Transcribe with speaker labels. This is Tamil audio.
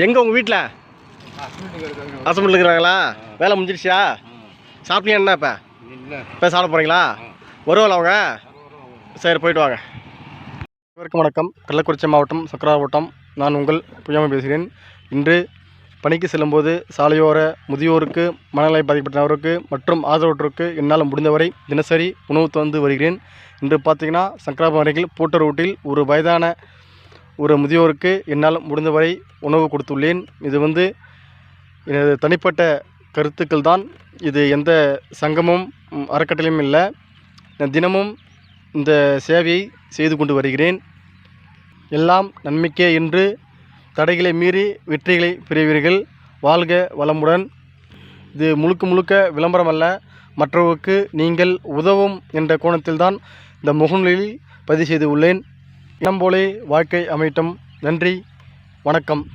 Speaker 1: எங்கே உங்கள் வீட்டில் ஹாஸ்பிட்டல் இருக்கிறாங்களா? வேலை முடிஞ்சிருச்சா? சாப்பிட்டீங்க என்ன இப்போ? இப்போ சாப்பிட போகிறீங்களா வருவாள் அவங்க? சரி போயிட்டு வாங்க. அனைவருக்கும் வணக்கம். கள்ளக்குறிச்சி மாவட்டம் சக்கராவட்டம் நான் உங்கள் புயாமை பேசுகிறேன். இன்று பணிக்கு செல்லும்போது சாலையோர முதியோருக்கு மனநிலை பாதிக்கப்பட்டவருக்கு மற்றும் ஆதரவற்றோருக்கு என்னால் முடிந்தவரை தினசரி உணவு தந்து வருகிறேன். இன்று பார்த்தீங்கன்னா சங்கராபுரம் அருகில் பூட்ட ரோட்டில் ஒரு வயதான ஒரு முதியோருக்கு என்னால் முடிந்தவரை உணவு கொடுத்துள்ளேன். இது வந்து எனது தனிப்பட்ட கருத்துக்கள் தான். இது எந்த சங்கமும் அறக்கட்டளையும் இல்லை. நான் தினமும் இந்த சேவையை செய்து கொண்டு வருகிறேன். எல்லாம் நன்மைக்கே என்று தடைகளை மீறி வெற்றிகளை பெறுவீர்கள். வாழ்க வளமுடன். இது முழுக்க முழுக்க விளம்பரம் அல்ல. மற்றவருக்கு நீங்கள் உதவும் என்ற கோணத்தில்தான் இந்த முகநூலில் பதிவு செய்து உள்ளேன் இனம் போலே வாழ்க்கை அமையட்டும். நன்றி. வணக்கம்.